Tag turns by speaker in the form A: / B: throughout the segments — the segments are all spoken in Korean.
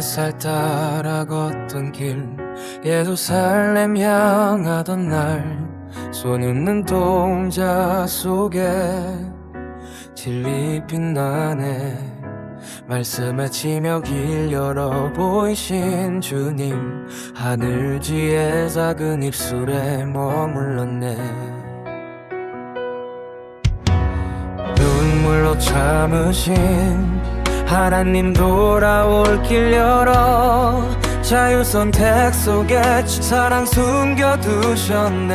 A: 햇살 따라 걷던 길 예루살렘 향하던 날 손은 눈동자 속에 진리 빛나네. 말씀에 치며 길 열어 보이신 주님 하늘지에 작은 입술에 머물렀네. 눈물로 참으신 하나님 돌아올 길 열어. 자유 선택 속에 사랑 숨겨두셨네.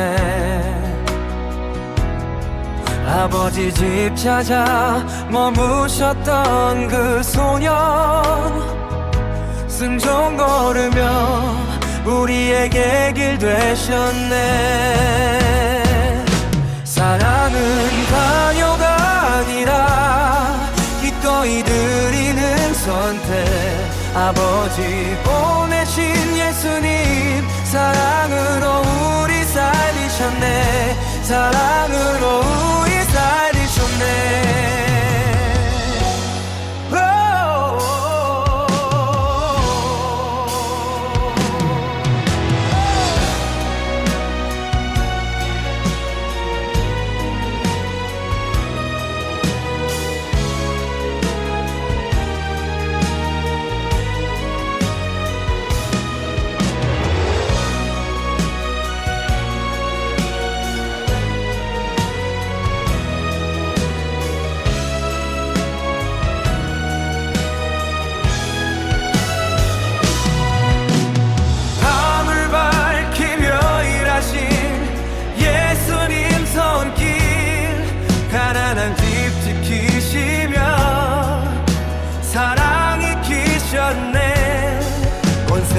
A: 아버지 집 찾아 머무셨던 그 소년. 승종 걸으며 우리에게 길 되셨네 선택 아버지 보내신 예수님 사랑으로 우리 살리셨네. 사랑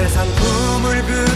A: 세상 꿈을 그